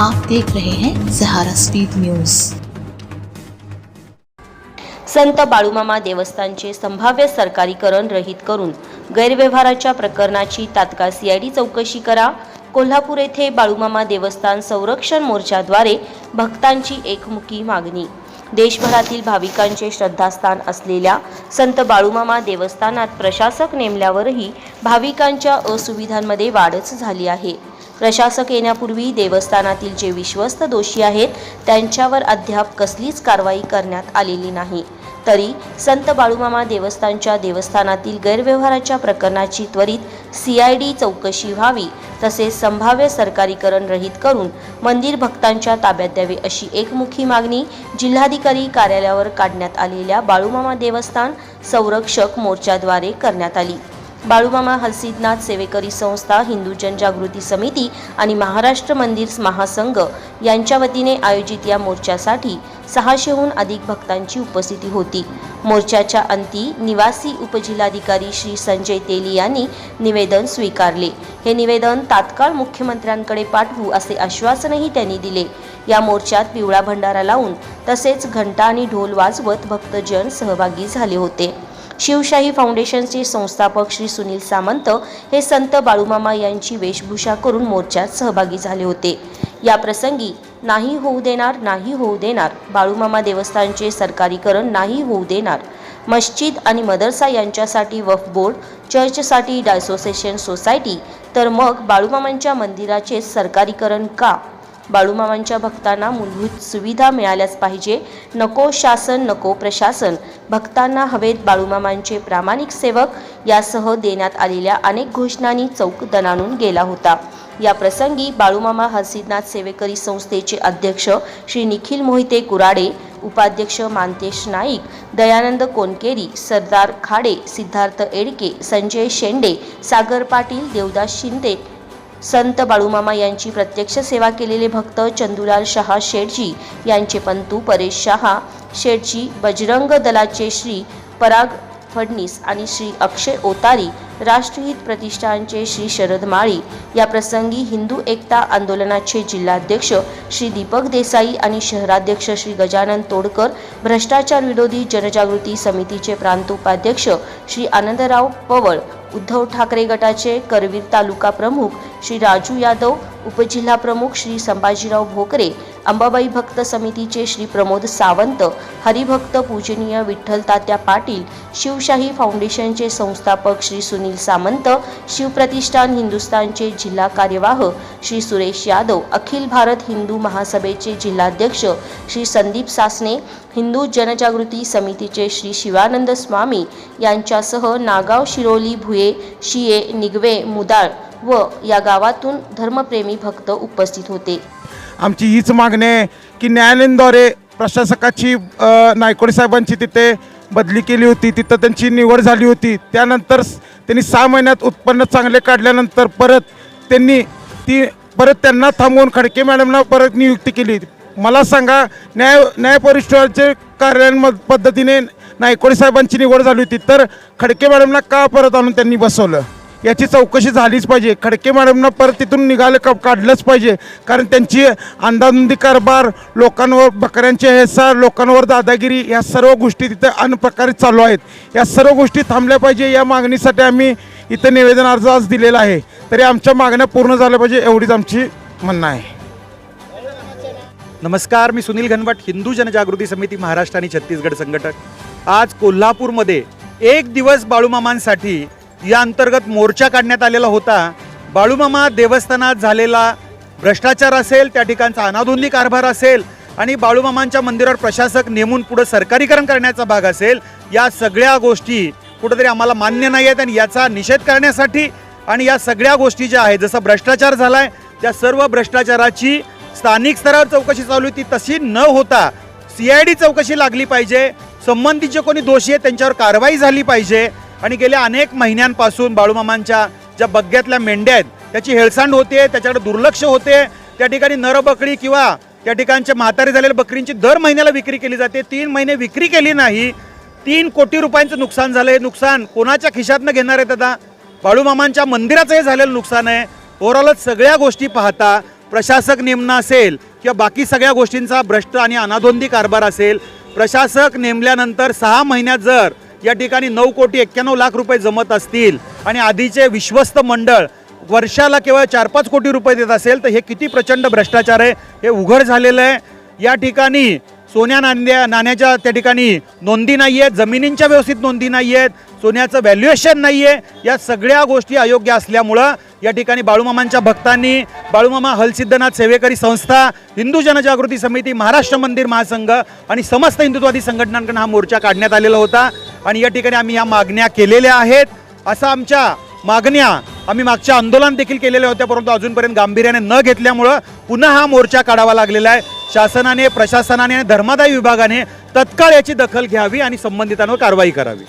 आप देख रहे हैं सहारा स्पीड न्यूज संत बाळूमामा देवस्थानचे संभाव्य सरकारीकरण रहित करून गैरव्यवहाराच्या प्रकरणाची तात्काळ सीआयडी चौकशी करा. कोल्हापूर येथे बाळूमामा देवस्थान संरक्षण मोर्चाद्वारे भक्तांची एकमुखी मागणी. देशभरातील भाविकांचे श्रद्धास्थान असलेल्या संत बाळूमामा देवस्थानात प्रशासक नेमल्यावरही भाविकांच्या असुविधांमध्ये वाढच झाली आहे. प्रशासक येण्यापूर्वी देवस्थानातील जे विश्वस्त दोषी आहेत त्यांच्यावर अद्याप कसलीच कारवाई करण्यात आलेली नाही. तरी संत बाळूमामा देवस्थानच्या देवस्थानातील गैरव्यवहाराच्या प्रकरणाची त्वरित सीआयडी चौकशी व्हावी तसेच संभाव्य सरकारीकरण रहित करून मंदिर भक्तांच्या ताब्यात द्यावे अशी एकमुखी मागणी जिल्हाधिकारी कार्यालयावर काढण्यात आलेल्या बाळूमामा देवस्थान संरक्षक मोर्चाद्वारे करण्यात आली. बाळूमामा हलसिद्धनाथ सेवेकरी संस्था हिंदू जनजागृती समिती आणि महाराष्ट्र मंदिर महासंघ यांच्या वतीने आयोजित या मोर्चासाठी सहाशेहून अधिक भक्तांची उपस्थिती होती. मोर्चाच्या अंती निवासी उपजिल्हाधिकारी श्री संजय तेली यांनी निवेदन स्वीकारले. हे निवेदन तात्काळ मुख्यमंत्र्यांकडे पाठवू असे आश्वासनही त्यांनी दिले. या मोर्चात पिवळा भंडारा लावून तसेच घंटा आणि ढोल वाजवत भक्तजन सहभागी झाले होते. शिवशाही फाउंडेशनचे संस्थापक श्री सुनील सामंत हे संत बाळूमामा यांची वेशभूषा करून मोर्चात सहभागी झाले होते. या प्रसंगी नाही होऊ देणार नाही होऊ देणार बाळूमामा देवस्थानचे सरकारीकरण नाही होऊ देणार मस्जिद आणि मदरसा यांच्यासाठी वफ बोर्ड चर्चसाठी डायसोसिएशन सोसायटी तर मग बाळूमामांच्या मंदिराचे सरकारीकरण का बाळूमामांच्या भक्तांना मूलभूत सुविधा मिळाल्याच पाहिजे. नको शासन नको प्रशासन. भक्तांना हवेत बाळूमामांचे प्रामाणिक सेवक यासह देण्यात आलेल्या अनेक घोषणांनी चौक दणाणून गेला होता. या प्रसंगी बाळूमामा हरसिद्धनाथ सेवेकरी संस्थेचे अध्यक्ष श्री निखिल मोहिते कुराडे उपाध्यक्ष मानतेश नाईक दयानंद कोनकेरी सरदार खाडे सिद्धार्थ एडके संजय शेंडे सागर पाटील देवदास शिंदे संत बाळूमामा यांची प्रत्यक्ष सेवा केलेले भक्त चंदुलाल शहा शेठजी यांचे पंतू परेश शहा शेठजी बजरंग दलाचे श्री पराग फडणीस आणि श्री अक्षय ओतारी राष्ट्रहित प्रतिष्ठानचे श्री शरद माळी. या प्रसंगी हिंदू एकता आंदोलनाचे जिल्हाध्यक्ष श्री दीपक देसाई आणि शहराध्यक्ष श्री गजानन तोडकर भ्रष्टाचार विरोधी जनजागृती समितीचे प्रांतोपाध्यक्ष श्री आनंदराव पवळ उद्धव ठाकरे गटाचे करवीर तालुका प्रमुख श्री राजू यादव उपजिल्हा प्रमुख श्री संभाजीराव भोकरे अंबाबाई भक्त समितीचे श्री प्रमोद सावंत हरिभक्त पूजनीय विठ्ठल तात्या पाटील शिवशाही फाउंडेशनचे संस्थापक श्री सुनील सामंत शिवप्रतिष्ठान हिंदुस्थानचे जिल्हा कार्यवाह श्री सुरेश यादव अखिल भारत हिंदू महासभेचे जिल्हाध्यक्ष श्री संदीप सासने हिंदू जनजागृती समितीचे श्री शिवानंद स्वामी यांच्यासह नागाव शिरोली भुये शिये निगवे मुदाळ व या गावातून धर्मप्रेमी भक्त उपस्थित होते. आमची हीच मागणी आहे की न्यायालयाद्वारे प्रशासकाची नायकोडे साहेबांची तिथे बदली केली होती तिथं त्यांची निवड झाली होती. त्यानंतर त्यांनी सहा महिन्यात उत्पन्न चांगले काढल्यानंतर परत त्यांनी ती परत त्यांना थांबवून खडके मॅडमना परत नियुक्ती केली. मला सांगा न्याय न्यायपरिष्ठाचे कार्यालय पद्धतीने नायकोडे साहेबांची निवड झाली होती तर खडके मॅडमना का परत आणून त्यांनी बसवलं? याची चौकशी झालीच पाहिजे. खडके मॅडमनं परत तिथून निघालं क काढलंच पाहिजे. कारण त्यांची अंदाधुंदी कारभार लोकांवर बकऱ्यांचे हेसा लोकांवर दादागिरी या सर्व गोष्टी तिथं अनप्रकारे चालू आहेत. या सर्व गोष्टी थांबल्या पाहिजे. या मागणीसाठी आम्ही इथं निवेदन अर्ज आज दिलेला आहे. तरी आमच्या मागण्या पूर्ण झाल्या पाहिजे एवढीच आमची म्हणणं आहे. नमस्कार मी सुनील घनवट हिंदू जनजागृती समिती महाराष्ट्र आणि छत्तीसगड संघटक. आज कोल्हापूरमध्ये एक दिवस बाळूमामांसाठी या अंतर्गत मोर्चा काढण्यात आलेला होता. बाळूमामा देवस्थानात झालेला भ्रष्टाचार असेल त्या ठिकाणचा अनाधुंदी कारभार असेल आणि बाळूमामांच्या मंदिरावर प्रशासक नेमून पुढं सरकारीकरण करण्याचा भाग असेल या सगळ्या गोष्टी कुठंतरी आम्हाला मान्य नाही आहेत आणि याचा निषेध करण्यासाठी आणि या सगळ्या गोष्टी ज्या आहेत जसा भ्रष्टाचार झाला आहे त्या सर्व भ्रष्टाचाराची स्थानिक स्तरावर चौकशी चालू होती ती तशी न होता सी आय डी चौकशी लागली पाहिजे. संबंधित जे कोणी दोषी आहेत त्यांच्यावर कारवाई झाली पाहिजे. आणि गेल्या अनेक महिन्यांपासून बाळूमामांच्या ज्या बग्ग्यातल्या मेंढ्या आहेत त्याची हेळसांड होते त्याच्याकडे दुर्लक्ष होते त्या ठिकाणी नरबकरी किंवा त्या ठिकाणच्या म्हातारी झालेल्या बकरींची दर महिन्याला विक्री केली जाते. तीन महिने विक्री केली नाही तीन कोटी रुपयांचं नुकसान झालं. हे नुकसान कोणाच्या खिशातनं घेणार आहेत दादा? बाळूमामांच्या मंदिराचं हे झालेलं नुकसान आहे. ओव्हरऑलच सगळ्या गोष्टी पाहता प्रशासक नेमणं असेल किंवा बाकी सगळ्या गोष्टींचा भ्रष्ट आणि अनाधोंदी कारभार असेल प्रशासक नेमल्यानंतर सहा महिन्यात जर या ठिकाणी नऊ कोटी एक्क्याण्णव लाख रुपये जमत असतील. आणि आधीचे विश्वस्त मंडळ वर्षाला केवळ चार पाच कोटी रुपये देत असेल तर हे किती प्रचंड भ्रष्टाचार आहे हे उघड झालेलं आहे. या ठिकाणी सोन्या नाण्या नाण्याच्या त्या ठिकाणी नोंदी नाही आहेत जमिनींच्या व्यवस्थित नोंदी नाही आहेत सोन्याचं व्हॅल्युएशन नाही आहे या सगळ्या गोष्टी अयोग्य असल्यामुळं या ठिकाणी बाळूमामांच्या भक्तांनी बाळूमामा हलसिद्धनाथ सेवेकरी संस्था हिंदू जनजागृती समिती महाराष्ट्र मंदिर महासंघ आणि समस्त हिंदुत्वादी संघटनांकडून हा मोर्चा काढण्यात आलेला होता. आणि या ठिकाणी आम्ही या मागण्या केलेल्या आहेत. असं आमच्या मागण्या आम्ही मागच्या आंदोलन देखील केलेल्या होत्या परंतु अजूनपर्यंत गांभीर्याने न घेतल्यामुळं पुन्हा हा मोर्चा काढावा लागलेला आहे. शासनाने प्रशासनाने धर्मादाय विभागाने तत्काळ याची दखल घ्यावी आणि संबंधितांवर कारवाई करावी.